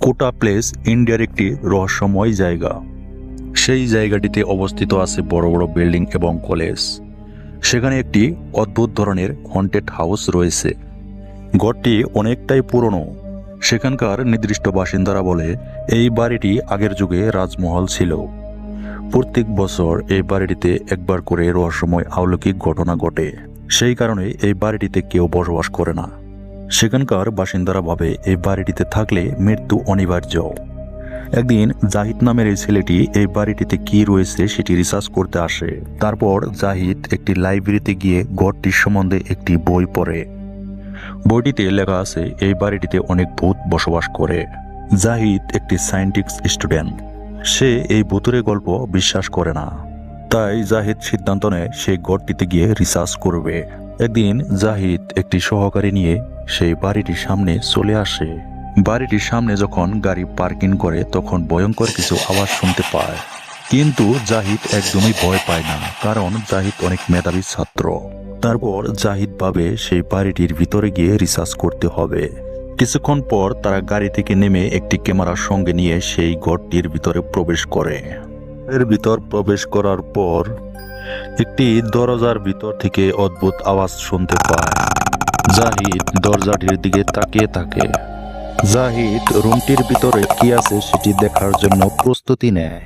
কোটা place ইন্ডিয়ার একটি রহস্যময় জায়গা। সেই জায়গাটিতে অবস্থিত আছে বড় বড় বিল্ডিং এবং কলেজ। সেখানে একটি অদ্ভুত ধরনের হন্টেড হাউস রয়েছে। ঘরটি অনেকটাই পুরনো। সেখানকার নির্দিষ্ট বাসিন্দারা বলে, এই বাড়িটি আগের যুগে রাজমহল ছিল। প্রত্যেক বছর এই বাড়িটিতে একবার করে রহস্যময় অলৌকিক ঘটনা ঘটে। সেই কারণে এই বাড়িটিতে কেউ বসবাস করে না। সেখানকার বাসিন্দারা ভাবে এই বাড়িটিতে থাকলে মৃত্যু অনিবার্য। একদিন জাহিদ নামের এই ছেলেটি এই বাড়িটিতে কি রয়েছে সেটি রিসার্চ করতে আসে। তারপর জাহিদ একটি লাইব্রেরিতে গিয়ে ঘরটির সম্বন্ধে একটি বই পড়ে। বইটিতে লেখা আছে, এই বাড়িটিতে অনেক ভূত বসবাস করে। জাহিদ একটি সায়েন্টিক্স স্টুডেন্ট সে এই ভূতুরে গল্প বিশ্বাস করে না। তাই জাহিদ সিদ্ধান্ত নেয় সেই ঘরটিতে গিয়ে রিসার্চ করবে। একদিন জাহিদ একটি সহকারী নিয়ে সেই বাড়িটির সামনে চলে আসে। বাড়িটির সামনে যখন গাড়ি পার্কিং করে, তখন ভয়ঙ্কর কিছু আওয়াজ শুনতে পায়। কিন্তু জাহিদ একদমই ভয় পায় না, কারণ জাহিদ অনেক মেধাবী ছাত্র। তারপর জাহিদ ভাবে সেই বাড়িটির ভিতরে গিয়ে রিসার্চ করতে হবে। কিছুক্ষণ পর তারা গাড়ি থেকে নেমে একটি ক্যামেরার সঙ্গে নিয়ে সেই ঘরটির ভিতরে প্রবেশ করে। এর ভিতর প্রবেশ করার পর একটি দরজার ভিতর থেকে অদ্ভুত আওয়াজ শুনতে পায়। জাহিদ দরজাটির দিকে তাকিয়ে থাকে। জাহিদ রুমটির ভিতরে কি আছে সেটি দেখার জন্য প্রস্তুতি নেয়।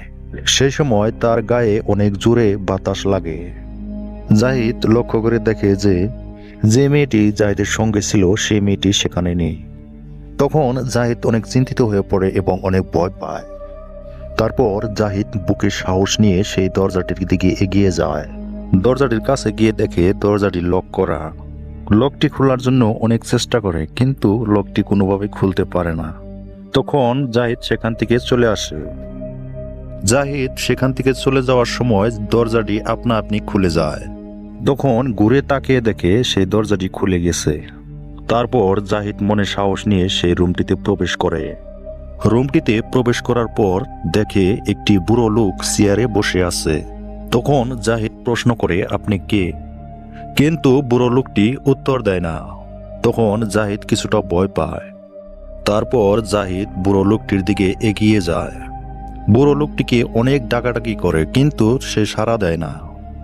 সেই সময় তার গায়ে অনেক জোরে বাতাস লাগে। জাহিদ লক্ষ্য করে দেখে যে যে মেয়েটি জাহিদের সঙ্গে ছিল, সেই মেয়েটি সেখানে নেই। তখন জাহিদ অনেক চিন্তিত হয়ে পড়ে এবং অনেক ভয় পায়। তারপর জাহিদ বুকে সাহস নিয়ে সেই দরজাটির দিকে এগিয়ে যায়। দরজাটির কাছে গিয়ে দেখে দরজাটি লক করা। লকটি খোলার জন্য অনেক চেষ্টা করে, কিন্তু লকটি কোনোভাবে খুলতে পারে না। তখন জাহিদ সেখান থেকে চলে আসে। জাহিদ সেখান থেকে চলে যাওয়ার সময় দরজাটি আপনা আপনি খুলে যায়। তখন ঘুরে তাকিয়ে দেখে সেই দরজাটি খুলে গেছে। তারপর জাহিদ মনে সাহস নিয়ে সেই রুমটিতে প্রবেশ করে। রুমটিতে প্রবেশ করার পর দেখে একটি বুড়ো লোক চেয়ারে বসে আছে। তখন জাহিদ প্রশ্ন করে, আপনি কে? কিন্তু বুড়ো লোকটি উত্তর দেয় না। তখন জাহিদ কিছুটা ভয় পায়। তারপর জাহিদ বুড়ো লোকটির দিকে এগিয়ে যায়। বুড়ো লোকটিকে অনেক ডাকাডাকি করে, কিন্তু সে সাড়া দেয় না।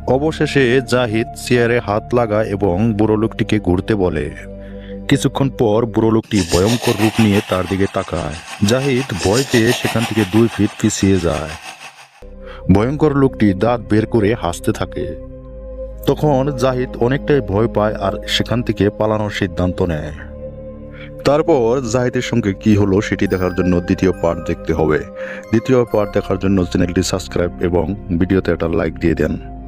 অবশেষে জাহিদ চেয়ারে হাত লাগায় এবং বুড়ো লোকটিকে ঘুরতে বলে। কিছুক্ষণ পর বুড়ো লোকটি ভয়ঙ্কর রূপ নিয়ে তার দিকে তাকায়। জাহিদ ভয় পেয়ে সেখান থেকে দুই ফিট পিছিয়ে যায়। ভয়ঙ্কর লোকটি দাঁত বের করে হাসতে থাকে। তখন জাহিদ অনেকটাই ভয় পায় আর সেখান থেকে পালানোর সিদ্ধান্ত নেয়। তারপর জাহিদের সঙ্গে কি হলো সেটি দেখার জন্য দ্বিতীয় পার্ট দেখতে হবে। দ্বিতীয় পার্ট দেখার জন্য চ্যানেলটি সাবস্ক্রাইব এবং ভিডিওতে একটা লাইক দিয়ে দেন।